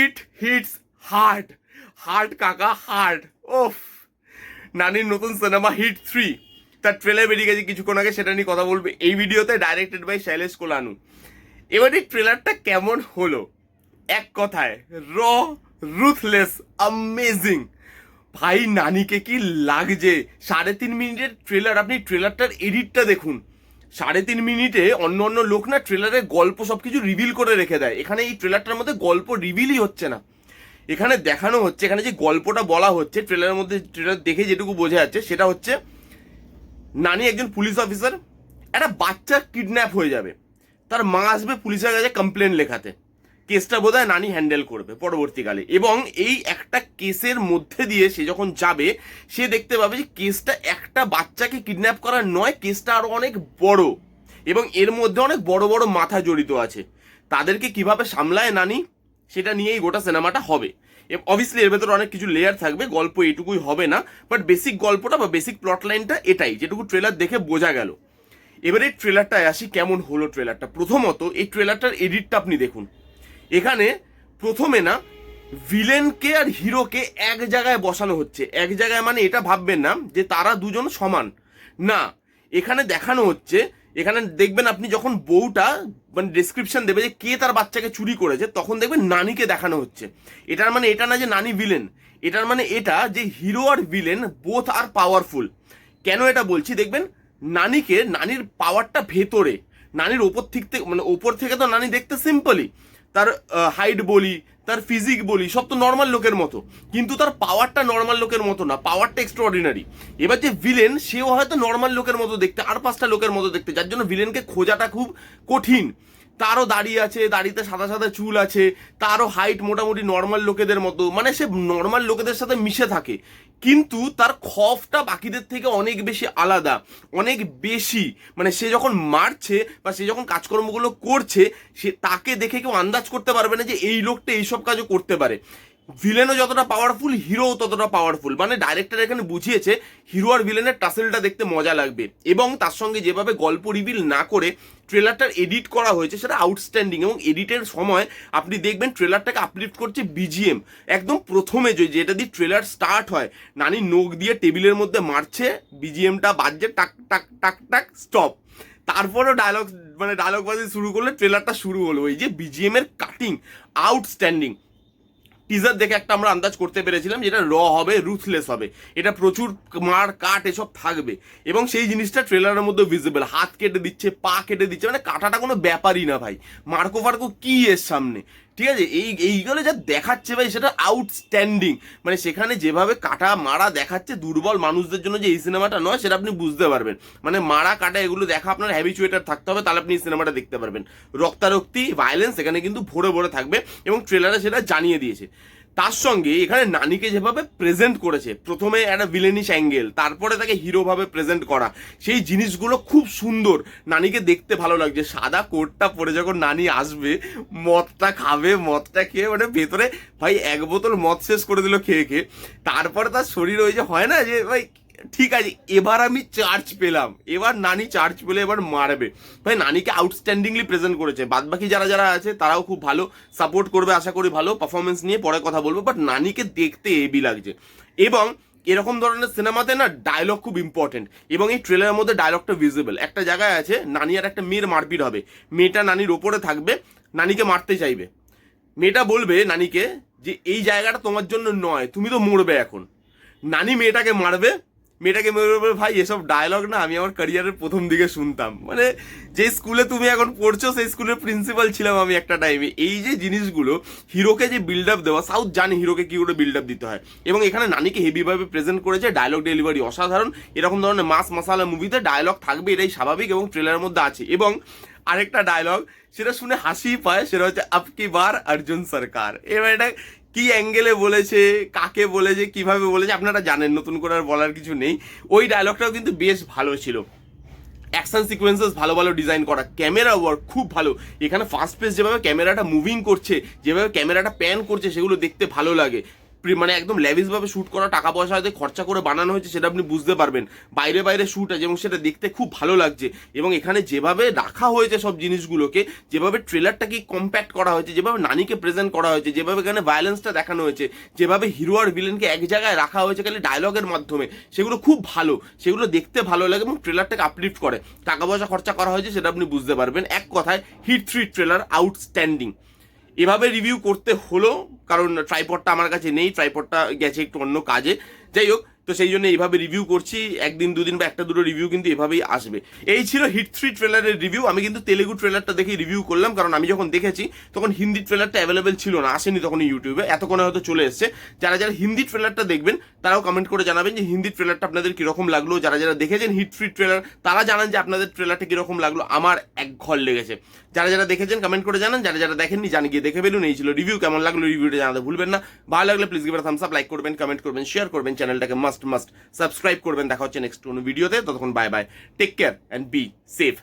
It hits hard. Hard কাকা, hard. ওফ। নানির নতুন সিনেমা হিট থ্রি। তার ট্রেলার বেরিয়ে গেছে কিছুক্ষণ আগে, সেটা নিয়ে কথা বলবে এই ভিডিওতে ডাইরেক্টেড বাই শৈলেশ কোলানু এবার এই ট্রেলারটা কেমন হলো? এক কথায় র রুথলেস অ্যামেজিং ভাই, নানিকে কি লাগছে? সাড়ে তিন মিনিটের ট্রেলার আপনি ট্রেলারটার এডিটটা দেখুন। সাড়ে তিন মিনিটে অন্য অন্য লোক না ট্রেলারে গল্প সব কিছু রিভিল করে রেখে দেয়। এখানে এই ট্রেলারটার মধ্যে গল্প রিভিলই হচ্ছে না। এখানে দেখানো হচ্ছে, এখানে যে গল্পটা বলা হচ্ছে ট্রেলারের মধ্যে ট্রেলার দেখে যেটুকু বোঝা যাচ্ছে, সেটা হচ্ছে নানি একজন পুলিশ অফিসার একটা বাচ্চা কিডন্যাপ হয়ে যাবে। তার মা আসবে পুলিশের কাছে কমপ্লেন লেখাতে। কেসটা বোধহয় নানি হ্যান্ডেল করবে পরবর্তীকালে। এবং এই একটা কেসের মধ্যে দিয়ে সে যখন যাবে, সে দেখতে পাবে যে কেসটা একটা বাচ্চাকে কিডন্যাপ করা নয়, কেসটা আরও অনেক বড়। এবং এর মধ্যে অনেক বড় বড় মাথা জড়িত আছে। তাদেরকে কীভাবে সামলায় নানি, সেটা নিয়েই গোটা সিনেমাটা হবে। অবভিয়াসলি এর ভেতরে অনেক কিছু লেয়ার থাকবে, গল্প এটুকুই হবে না। বাট বেসিক গল্পটা বা বেসিক প্লট লাইনটা এটাই, যেটুকু ট্রেলার দেখে বোঝা গেল। এবারে ট্রেলারটায় আসি, কেমন হলো ট্রেলারটা প্রথমত এই ট্রেলারটার এডিটটা আপনি দেখুন। এখানে প্রথমে না ভিলেনকে আর হিরোকে এক জায়গায় বসানো হচ্ছে। এক জায়গায় মানে এটা ভাববেন না যে তারা দুজন সমান। না, এখানে দেখানো হচ্ছে, এখানে দেখবেন আপনি যখন বউটা মানে ডেসক্রিপশন দেবে যে কে তার বাচ্চাকে চুরি করেছে, তখন দেখবেন নানিকে দেখানো হচ্ছে। এটার মানে এটা না যে নানি ভিলেন এটার মানে এটা যে হিরো আর ভিলেন বোথ আর পাওয়ারফুল কেন এটা বলছি? দেখবেন নানিকে, নানির পাওয়ারটা ভেতরে, নানির ওপর থেকে মানে ওপর থেকে তো নানি দেখতে সিম্পলই তার হাইট বলি, তার ফিজিক বলি, সব তো নর্মাল লোকের মতো। কিন্তু তার পাওয়ারটা নর্মাল লোকের মতো না পাওয়ারটা এক্সট্রাঅর্ডিনারি এবার যে ভিলেন সেও হয়তো নর্মাল লোকের মতো দেখতে, আর পাঁচটা লোকের মতো দেখতে, যার জন্য ভিলেনকে খোঁজাটা খুব কঠিন। তারও দাড়ি আছে, দাড়িতে সাদা সাদা চুল আছে, তারও হাইট মোটামুটি নর্মাল লোকেদের মতো মানে সে নর্মাল লোকেদের সাথে মিশে থাকে। কিন্তু তার খফটা বাকিদের থেকে অনেক বেশি আলাদা, অনেক বেশি। মানে সে যখন মারছে বা সে যখন কাজকর্মগুলো করছে, সে তাকে দেখে কেউ আন্দাজ করতে পারবে না যে এই লোকটা এইসব কাজও করতে পারে। ভিলেনও যতটা পাওয়ারফুল হিরোও ততটা পাওয়ারফুল মানে ডাইরেক্টর এখানে বুঝিয়েছে হিরো আর ভিলেনের টাসেলটা দেখতে মজা লাগবে। এবং তার সঙ্গে যেভাবে গল্প রিভিল না করে ট্রেলারটার এডিট করা হয়েছে, সেটা আউটস্ট্যান্ডিং এবং এডিটের সময় আপনি দেখবেন ট্রেলারটাকে আপলিফ্ট করছে বিজিএম একদম প্রথমে যে, যেটা দিয়ে ট্রেলার স্টার্ট হয়, নানি নোক দিয়ে টেবিলের মধ্যে মারছে বিজিএমটা বাজছে, টাক টাক টাক টাক স্টপ তারপরও ডায়লগ মানে ডায়লগ বাজি শুরু করলে ট্রেলারটা শুরু হলো। ওই যে বিজিএম এর কাটিং আউটস্ট্যান্ডিং টিজার দেখে একটা আমরা আন্দাজ করতে পেরেছিলাম যেটা র হবে রুথলেস হবে। এটা প্রচুর মার কাট এসব থাকবে। এবং সেই জিনিসটা ট্রেলারের মধ্যে ভিজিবল হাত কেটে দিচ্ছে, পা কেটে দিচ্ছে মানে কাটাটা কোনো ব্যাপারই না ভাই। মার্কো ফার্কো কী এর সামনে? ঠিক আছে? এই এইগুলো যা দেখাচ্ছে ভাই, সেটা আউটস্ট্যান্ডিং মানে সেখানে যেভাবে কাটা মারা দেখাচ্ছে দুর্বল মানুষদের জন্য যে এই সিনেমাটা নয়, সেটা আপনি বুঝতে পারবেন। মানে মারা কাটা এগুলো দেখা আপনার হ্যাবিচুয়েটার থাকতে হবে, তাহলে আপনি এই সিনেমাটা দেখতে পারবেন। রক্তারক্তি ভায়োলেন্স এখানে কিন্তু ভরে ভরে থাকবে এবং ট্রেলারে সেটা জানিয়ে দিয়েছে। তার সঙ্গে এখানে নানিকে যেভাবে প্রেজেন্ট করেছে, প্রথমে একটা ভিলেনিস অ্যাঙ্গেল তারপরে তাকে হিরোভাবে প্রেজেন্ট করা, সেই জিনিসগুলো খুব সুন্দর। নানিকে দেখতে ভালো লাগছে। সাদা কোটটা পরে যখন নানি আসবে, মদটা খাবে, মদটা খেয়ে মানে ভেতরে ভাই এক বোতল মদ শেষ করে দিল খেয়ে খেয়ে। তারপরে তার শরীর ওই যে হয় না যে, ভাই ঠিক আছে, এবার আমি চার্জ পেলাম। এবার নানি চার্জ পেলে এবার মারবে। ভাই, নানিকে আউটস্ট্যান্ডিংলি প্রেজেন্ট করেছে। বাদ বাকি যারা যারা আছে, তারাও খুব ভালো সাপোর্ট করবে, আশা করি ভালো পারফরমেন্স নিয়ে পরে কথা বলব বাট নানিকে দেখতে এবি লাগছে। এবং এরকম ধরনের সিনেমাতে না ডায়লগ খুব ইম্পর্টেন্ট এবং এই ট্রেলারের মধ্যে ডায়লগটা ভিজিবল একটা জায়গায় আছে, নানি আর একটা মেয়ের মারপিট হবে। মেয়েটা নানির ওপরে থাকবে, নানিকে মারতে চাইবে। মেয়েটা বলবে নানিকে যে, এই জায়গাটা তোমার জন্য নয়, তুমি তো মরবে এখন। নানি মেয়েটাকে মারবে মেয়েটাকে মেরে বলবে, ভাই এসব ডায়লগ না আমি আমার ক্যারিয়ারের প্রথম দিকে শুনতাম। মানে যে স্কুলে তুমি এখন পড়ছো সেই স্কুলের প্রিন্সিপাল ছিলাম আমি একটা টাইমে এই যে জিনিসগুলো হিরোকে যে বিল্ড আপ দেওয়া সাউথ জানে হিরোকে কী করে বিল্ড আপ দিতে হয়। এবং এখানে নানিকে হেভিভাবে প্রেজেন্ট করেছে ডায়লগ ডেলিভারি অসাধারণ। এরকম ধরনের মাস মশালা মুভিতে ডায়লগ থাকবে এটাই স্বাভাবিক এবং ট্রেলারের মধ্যে আছে। এবং আরেকটা ডায়লগ সেটা শুনে হাসি পায়, সেটা হচ্ছে আপকি বার অর্জুন সরকার? এবার এটা কি অ্যাঙ্গেলে বলেছে, কাকে বলেছে, কীভাবে বলেছে, আপনারা জানেন, নতুন করে আর বলার কিছু নেই। ওই ডায়লগটাও কিন্তু বেশ ভালো ছিল। অ্যাকশন সিকোয়েন্সেস ভালো ভালো ডিজাইন করা ক্যামেরা ওয়ার্ক খুব ভালো। এখানে ফার্স্ট পেজ যেভাবে ক্যামেরাটা মুভিং করছে, যেভাবে ক্যামেরাটা প্যান করছে, সেগুলো দেখতে ভালো লাগে। মানে একদম ল্যাভিস ভাবে শ্যুট করা, টাকা পয়সা হয়তো খরচা করে বানানো হয়েছে, সেটা আপনি বুঝতে পারবেন। বাইরে বাইরে শ্যুট আছে এবং সেটা দেখতে খুব ভালো লাগছে। এবং এখানে যেভাবে রাখা হয়েছে সব জিনিসগুলোকে, যেভাবে ট্রেলারটাকে কম্প্যাক্ট করা হয়েছে, যেভাবে নানিকে প্রেজেন্ট করা হয়েছে, যেভাবে এখানে ভায়োলেন্সটা দেখানো হয়েছে, যেভাবে হিরো আর ভিলেনকে এক জায়গায় রাখা হয়েছে খালি ডায়লগের মাধ্যমে, সেগুলো খুব ভালো। সেগুলো দেখতে ভালো লাগে এবং ট্রেলারটাকে আপলিফ্ট করে। টাকা পয়সা খরচা করা হয়েছে, সেটা আপনি বুঝতে পারবেন। এক কথায় হিট থ্রি ট্রেলার আউটস্ট্যান্ডিং এভাবে রিভিউ করতে হলো, কারণ ট্রাইপডটা আমার কাছে নেই ট্রাইপডটা গেছে একটু অন্য কাজে। যাই হোক তো সেই জন্য এইভাবে রিভিউ করছি, একদিন, দুদিন বা একটা দুটো রিভিউ কিন্তু এভাবেই আসবে। এই ছিল হিট থ্রি ট্রেলারের রিভিউ আমি কিন্তু তেলেগু ট্রেলারটা দেখে রিভিউ করলাম, কারণ আমি যখন দেখেছি, তখন হিন্দি ট্রেলারটা অ্যাভেলেবেল ছিল না, আসেনি তখন ইউটিউবে এতক্ষণে হয়তো চলে এসছে। যারা যারা হিন্দি ট্রেলারটা দেখবেন, তারাও কমেন্ট করে জানাবেন যে হিন্দি ট্রেলারটা আপনাদের কীরকম লাগল। যারা যারা দেখেছেন হিট থ্রি ট্রেলার তারা জানান যে আপনাদের ট্রেলারটা কীরকম লাগল। আমার এক ঘর লেগেছে। যারা যারা দেখেছেন কমেন্ট করে জানান। যারা যারা দেখেননি জানি গিয়ে দেখে ফেলুন। এই ছিল রিভিউ কেমন লাগল রিভিউটা জানাতে ভুলবেন না। ভালো লাগলে please give a thumbs up like করবেন কমেন্ট করবেন শেয়ার করবেন চ্যানেলটাকে মাস্ট মাস্ট সাবস্ক্রাইব করবেন। দেখা হচ্ছে নেক্সট কোনো ভিডিওতে ততক্ষণ bye bye take care and be safe